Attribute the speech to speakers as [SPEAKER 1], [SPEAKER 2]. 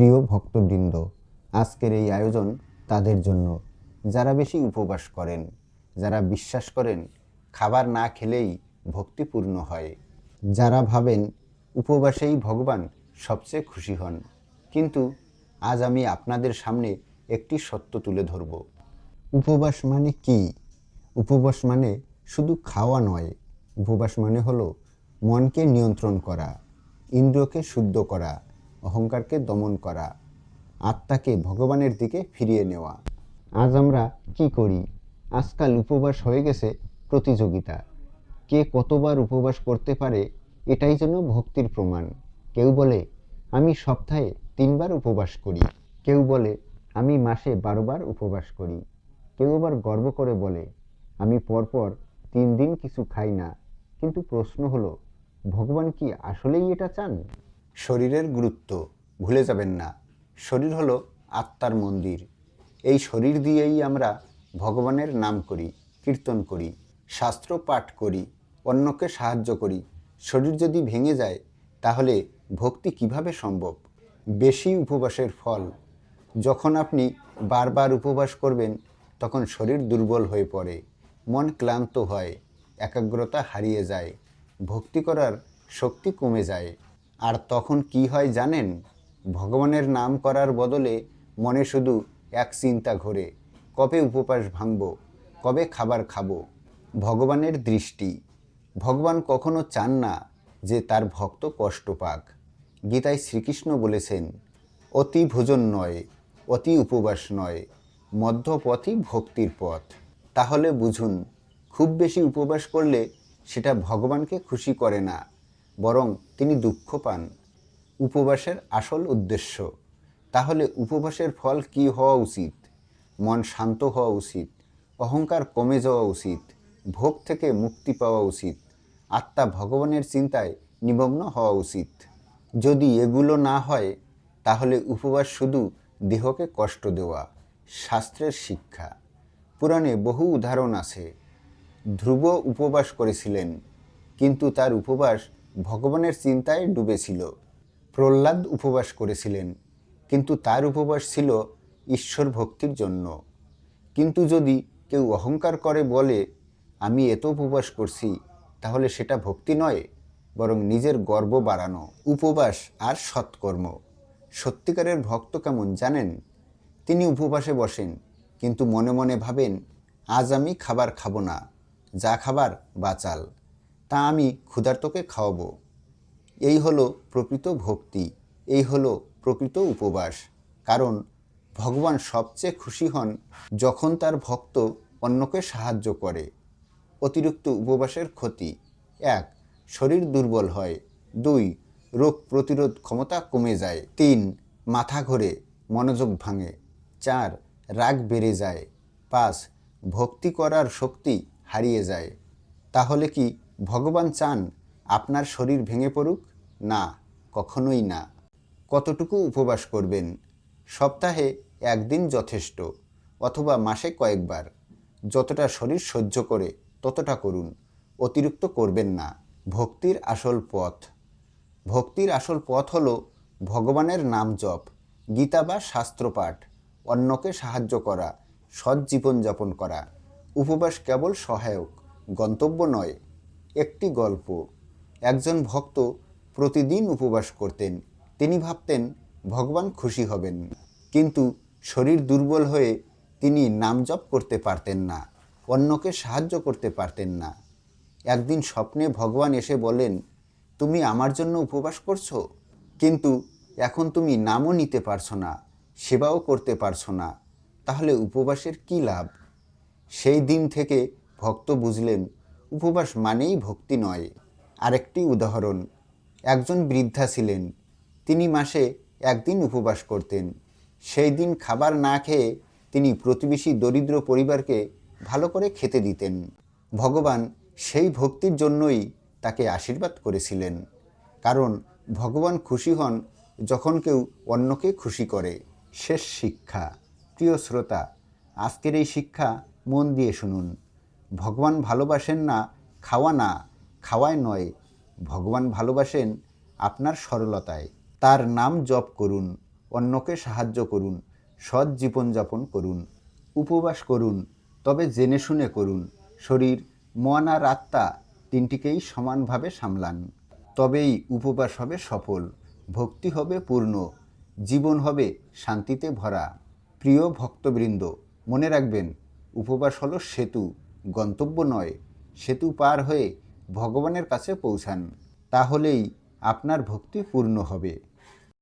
[SPEAKER 1] প্রিয় ভক্তবৃন্দ, আজকের এই আয়োজন তাদের জন্য। যারা বেশি উপবাস করেন, যারা বিশ্বাস করেন, খাবার না খেলেই ভক্তিপূর্ণ হয়। যারা ভাবেন উপবাসেই ভগবান সবচেয়ে খুশি হন, কিন্তু আজ আমি আপনাদের সামনে একটি সত্য তুলে ধরব। উপবাস মানে কি? উপবাস মানে শুধু খাওয়া নয়, উপবাস মানে হলো মনকে নিয়ন্ত্রণ করা, ইন্দ্রকে শুদ্ধ করা অহংকারকে দমন করা, আত্মাকে ভগবানের দিকে ফিরিয়ে নেওয়া। আজ আমরা কি করি? আজকাল উপবাস হয়ে গেছে প্রতিযোগিতা। কে কতবার উপবাস করতে পারে এটাই যেন ভক্তির প্রমাণ। কেউ বলে, আমি সপ্তাহে তিনবার উপবাস করি। কেউ বলে, আমি মাসে বারোবার উপবাস করি। কেউ আবার গর্ব করে বলে, আমি পরপর তিন দিন কিছু খাই না। কিন্তু প্রশ্ন হলো, ভগবান কি আসলেই এটা চান? শরীরের গুরুত্ব ভুলে যাবেন না। শরীর হলো আত্মার মন্দির। এই শরীর দিয়েই আমরা ভগবানের নাম করি, কীর্তন করি, শাস্ত্র পাঠ করি, অন্যকে সাহায্য করি। শরীর যদি ভেঙে যায়, তাহলে ভক্তি কীভাবে সম্ভব? বেশি উপবাসের ফল। যখন আপনি বারবার উপবাস করবেন, তখন শরীর দুর্বল হয়ে পড়ে, মন ক্লান্ত হয়, একাগ্রতা হারিয়ে যায়, ভক্তি করার শক্তি কমে যায়। আর তখন কি হয় জানেন? ভগবানের নাম করার বদলে মনে শুধু এক চিন্তা ঘোরে, কবে উপবাস ভাঙব, কবে খাবার খাব? ভগবানের দৃষ্টি। ভগবান কখনো চান না যে তার ভক্ত কষ্ট পাক। গীতায় শ্রীকৃষ্ণ বলেছেন, অতি ভোজন নয়, অতি উপবাস নয়, মধ্যপথই ভক্তির পথ। তাহলে বুঝুন, খুব বেশি উপবাস করলে সেটা ভগবানকে খুশি করে না। বরং তিনি দুঃখ পান। উপবাসের আসল উদ্দেশ্য। তাহলে উপবাসের ফল কি হওয়া উচিত? মন শান্ত হওয়া উচিত। অহংকার কমে যাওয়া উচিত। ভোগ থেকে মুক্তি পাওয়া উচিত। আত্মা ভগবানের চিন্তায় নিমগ্ন হওয়া উচিত। যদি এগুলো না হয়, তাহলে উপবাস শুধু দেহকে কষ্ট দেওয়া, শাস্ত্রের শিক্ষা। পুরাণে বহু উদাহরণ আছে। ধ্রুব উপবাস করেছিলেন, কিন্তু তার উপবাস ভগবানের চিন্তায় ডুবেছিল প্রহ্লাদ উপবাস করেছিলেন, কিন্তু তার উপবাস ছিল ঈশ্বর ভক্তির জন্য। কিন্তু যদি কেউ অহংকার করে বলে, আমি এত উপবাস করছি, তাহলে সেটা ভক্তি নয়, বরং নিজের গর্ব বাড়ানো, উপবাস আর সৎকর্ম। সত্যিকারের ভক্ত কেমন জানেন? তিনি উপবাসে বসেন, কিন্তু মনে মনে ভাবেন, আজ আমি খাবার খাব না, যা খাবার বাচাল তা আমি ক্ষুধার্তকে খাওয়াবো। এই হলো প্রকৃত ভক্তি, এই হলো প্রকৃত উপবাস। কারণ ভগবান সবচেয়ে খুশি হন যখন তার ভক্ত অন্যকে সাহায্য করে। অতিরিক্ত উপবাসের ক্ষতি। এক, শরীর দুর্বল হয়। দুই, রোগ প্রতিরোধ ক্ষমতা কমে যায়। তিন, মাথা ঘোরে, মনোযোগ ভাঙে। চার, রাগ বেড়ে যায়। পাঁচ, ভক্তি করার শক্তি হারিয়ে যায়। তাহলে কি ভগবান চান আপনার শরীর ভেঙে পড়ুক? না, কখনোই না। কতটুকু উপবাস করবেন? সপ্তাহে একদিন যথেষ্ট, অথবা মাসে কয়েকবার। যতটা শরীর সহ্য করে, ততটা করুন। অতিরিক্ত করবেন না। ভক্তির আসল পথ। ভক্তির আসল পথ হল ভগবানের নাম জপ, গীতা বা শাস্ত্রপাঠ, অন্যকে সাহায্য করা, সৎ জীবনযাপন করা। উপবাস কেবল সহায়ক, গন্তব্য নয়। একটি গল্প। একজন ভক্ত প্রতিদিন উপবাস করতেন। তিনি ভাবতেন, ভগবান খুশি হবেন। কিন্তু শরীর দুর্বল হয়ে তিনি নাম জপ করতে পারতেন না, অন্যকে সাহায্য করতে পারতেন না। একদিন স্বপ্নে ভগবান এসে বলেন তুমি আমার জন্য উপবাস করছ? কিন্তু এখন তুমি নামও নিতে পারছ না, সেবাও করতে পারছ না, তাহলে উপবাসের কী লাভ? সেই দিন থেকে ভক্ত বুঝলেন উপবাস মানেই ভক্তি নয়। আরেকটি উদাহরণ, একজন বৃদ্ধা ছিলেন, তিনি মাসে একদিন উপবাস করতেন। সেই দিন খাবার না খেয়ে তিনি প্রতিবেশী দরিদ্র পরিবারকে ভালো করে খেতে দিতেন। ভগবান সেই ভক্তির জন্যই তাকে আশীর্বাদ করেছিলেন। কারণ ভগবান খুশি হন যখন কেউ অন্যকে খুশি করে। শেষ শিক্ষা। প্রিয় শ্রোতা, আজকের এই শিক্ষা মন দিয়ে শুনুন। ভগবান ভালোবাসেন না, খাওয়া না, খাওয়ায় নয়। ভগবান ভালোবাসেন আপনার সরলতায়। তার নাম জপ করুন, অন্যকে সাহায্য করুন, সৎ জীবনযাপন করুন, উপবাস করুন, তবে জেনে শুনে করুন। শরীর, মন আর আত্মা তিনটিকেই সমানভাবে সামলান। তবেই উপবাস হবে সফল, ভক্তি হবে পূর্ণ, জীবন হবে শান্তিতে ভরা। প্রিয় ভক্তবৃন্দ, মনে রাখবেন, উপবাস হলো সেতু। গন্তব্য নয় সেতু পার হয়ে ভগবানের কাছে পৌঁছান। তাহলেই আপনার ভক্তি পূর্ণ হবে।